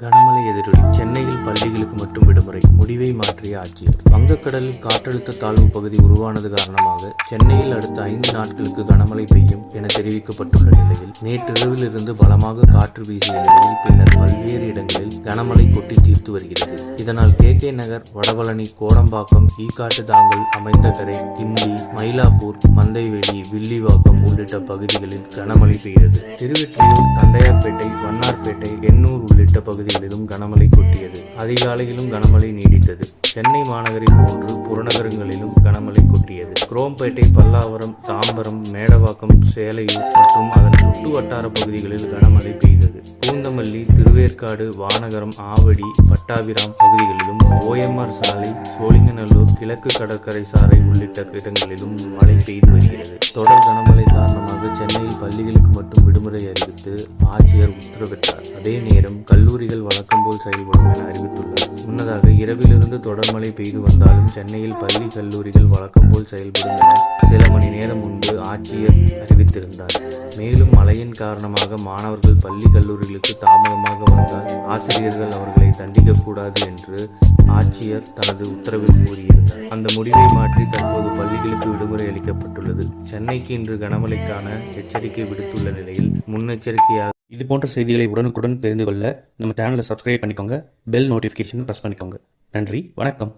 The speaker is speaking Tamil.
கனமழை எதிரொலி. சென்னையில் பள்ளிகளுக்கு மட்டும் விடுமுறை. முடிவை மாற்றிய ஆட்சியர். வங்கக்கடலில் காற்றழுத்த தாழ்வு பகுதி உருவானது காரணமாக சென்னையில் அடுத்த ஐந்து நாட்களுக்கு கனமழை பெய்யும் என தெரிவிக்கப்பட்டுள்ள நிலையில் நேற்றிரவிலிருந்து பலமாக காற்று வீசிய நிலையில் பின்னர் பல்வேறு கனமழை கொட்டி தீர்த்து வருகிறது. இதனால் கே. கே. நகர் வடபழனி கோடம்பாக்கம் ஈக்காட்டு தாங்கல் அமைந்தகரை கிண்டி மயிலாப்பூர் மந்தைவெளி வில்லிவாக்கம் உள்ளிட்ட பகுதிகளில் கனமழை பெய்தது. திருவெற்றியூர் தண்டையார்பேட்டை வண்ணார்பேட்டை எண்ணூர் உள்ளிட்ட பகுதிகளிலும் கனமழை கொட்டியது. அதிகாலையிலும் கனமழை நீடித்தது. சென்னை மாநகரில் போன்று புறநகரங்களிலும் கனமழை கொட்டியது. குரோம்பேட்டை பல்லாவரம் தாம்பரம் மேடவாக்கம் சேலையூர் மற்றும் அதன் சுற்று வட்டார பகுதிகளில் கனமழை பெய்தது. பூந்தமல்லி திருவேற்காடு வானகரம் ஆவடி பட்டாபிராம் பகுதிகளிலும் ஓஎம்ஆர் சாலை சோழிங்கநல்லூர் கிழக்கு கடற்கரை சாலை உள்ளிட்ட இடங்களிலும் மழை பெய்து வருகிறது. தொடர் கனமழை காரணமாக சென்னையில் பள்ளிகளுக்கு மட்டும் விடுமுறை அறிவித்து ஆட்சியர் உத்தரவிட்டார். அதே நேரம் கல்லூரிகள் வழக்கம் போல் செயல்படும் என அறிவித்துள்ளார். முன்னதாக இரவிலிருந்து தொடர் மழை பெய்து வந்தாலும் சென்னையில் பள்ளி கல்லூரிகள் வழக்கம் போல் செயல்படும் என சில மணி நேரம் முன்பு ஆட்சியர் அறிவித்திருந்தார். மேலும் மழையின் காரணமாக மாணவர்கள் பள்ளி கல்லூரிகளுக்கு தாமதமாக வந்தால் ஆசிரியர்கள் அவர்களை தண்டிக்கக்கூடாது என்று ஆட்சியர் தனது உத்தரவில் கூறியிருந்தார். அந்த முடிவை மாற்றி தற்போது பள்ளிகளுக்கு விடுமுறை அளிக்கப்பட்டுள்ளது. சென்னைக்கு இன்று கனமழைக்கான எச்சரிக்கை விடுத்துள்ள நிலையில் முன்னெச்சரிக்கையாக இது போன்ற செய்திகளை உடனுக்குடன் தெரிந்து கொள்ள நம்ம சேனலை சப்ஸ்கிரைப் பண்ணிக்கோங்க பெல் நோட்டிஃபிகேஷன் ப்ரெஸ் பண்ணிக்கோங்க. நன்றி வணக்கம்.